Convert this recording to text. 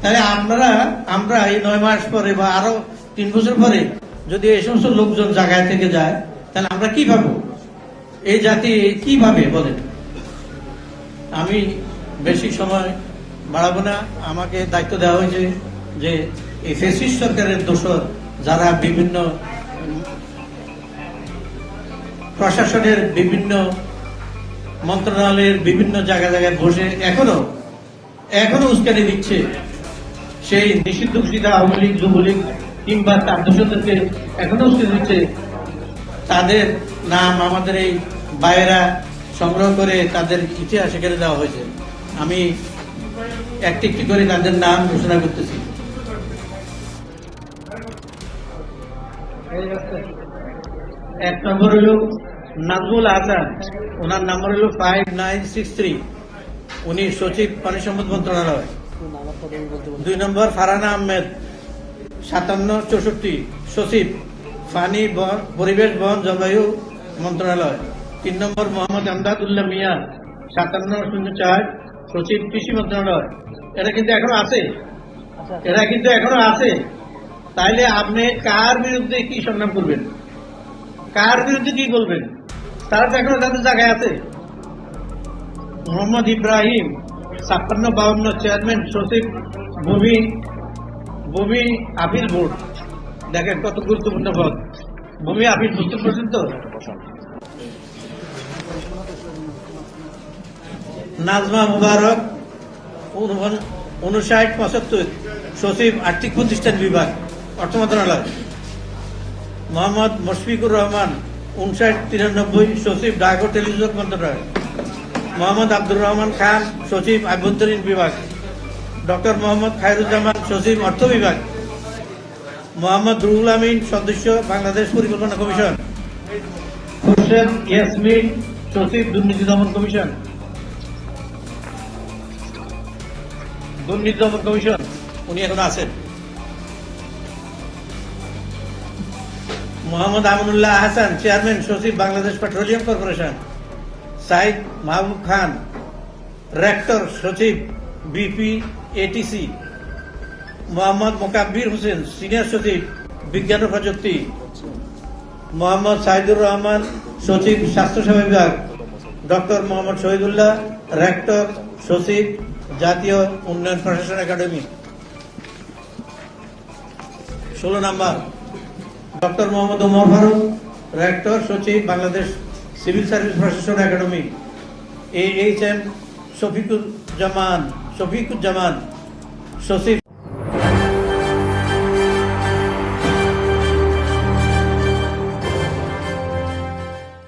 তাহলে আপনারা, আমরা এই নয় মাস পরে বা আরও তিন বছর পরে যদি এই সমস্ত লোকজন জায়গায় থেকে যায়, তাহলে আমরা কি পাবো এই জাতি কীভাবে বলেন? আমি বেশি সময় বাড়াবো না। আমাকে দায়িত্ব দেওয়া হয়েছে যে এই ফেসিস সরকারের দোষর যারা বিভিন্ন প্রশাসনের বিভিন্ন মন্ত্রণালয়ের বিভিন্ন জায়গা জায়গায় বসে এখনও এখনও উস্কানি দিচ্ছে। সেই নিষিদ্ধ ঘোষিত আওয়ামী লীগ, যুবলীগ কিংবা তার দোষদেরকে এখনও দিচ্ছে। তাদের নাম আমাদের এই বাইরা সংগ্রহ করে তাদের ইতিহাস এখানে দেওয়া হয়েছে। আমি একটি একটি করে তাদের নাম ঘোষণা করতেছি। এক নম্বর হলো নাজমুল হাসান ওনার নাম্বার হলো ফাইভ নাইন সিক্স থ্রি উনি সচিব পানি সম্পদ মন্ত্রণালয়। দুই নম্বর ফারানা আহমেদ, সাতান্ন, চৌষট্টি, সচিব, ফানি বন, পরিবেশ বন জলবায়ু মন্ত্রণালয়। তিন নম্বর মোহাম্মদ আমদাদুল্লাহ মিয়া সাতান্ন, শূন্য চার, সচিব কৃষি মন্ত্রণালয়। এটা কিন্তু এখনও আছে। এরা কিন্তু এখনও আছে। তাইলে আপনি কার বিরুদ্ধে কি সংগ্রাম করবেন? কার বিরুদ্ধে কি বলবেন? তারা তো এখনও তাদের জায়গায় আছে। মোহাম্মদ ইব্রাহিম ছাপ্পান্ন বাউন্ন চেয়ারম্যান সচিব ভূমি ভূমি আপিল বোর্ড। দেখেন কত গুরুত্বপূর্ণ পদ। ভূমি আপিল বুঝতে পারছেন তো? নাজমা মুবারক উনষাট, পঁচাত্তর, সচিব আর্থিক প্রতিষ্ঠান বিভাগ, অর্থ মন্ত্রণালয়। মোহাম্মদ মশফিকুর রহমান, উনষাট, তিরানব্বই, সচিব ও টেলিযোগ মন্ত্রণালয়। মোহাম্মদ আব্দুর রহমান খান, সচিব আভ্যন্তরীণ বিভাগ। ডক্টর মোহাম্মদ খায়রুজ্জামান, সচিব অর্থ বিভাগ। মোহাম্মদ রুহুল আমিন, সদস্য, বাংলাদেশ পরিকল্পনা কমিশন। খুরশেদ ইয়াসমিন, সচিব দুর্নীতি দমন কমিশন। দুর্নীতি দমন কমিশন, উনি এখন আছেন। মোহাম্মদ আমনুল্লাহ হাসান, চেয়ারম্যান, সচিব Bangladesh petroleum corporation. Saeed Mahmud Khan, rector সচিব BP ATC, Mohammad Mokabbir Hossain, senior সচিব বিজ্ঞান ও প্রযুক্তি, মোহাম্মদ সাইদুর রহমান, সচিব স্বাস্থ্যসেবা বিভাগ, ডক্টর মোহাম্মদ শহীদুল্লাহ, রেক্টর সচিব জাতীয় উন্নয়ন প্রশাসন একাডেমি। ষোলো number, doctor Mohammad Omar Faruk, rector সচিব বাংলাদেশ সিভিল সার্ভিস প্রশাসন academy A H M Shafiquzzaman Shafiquzzaman সচিব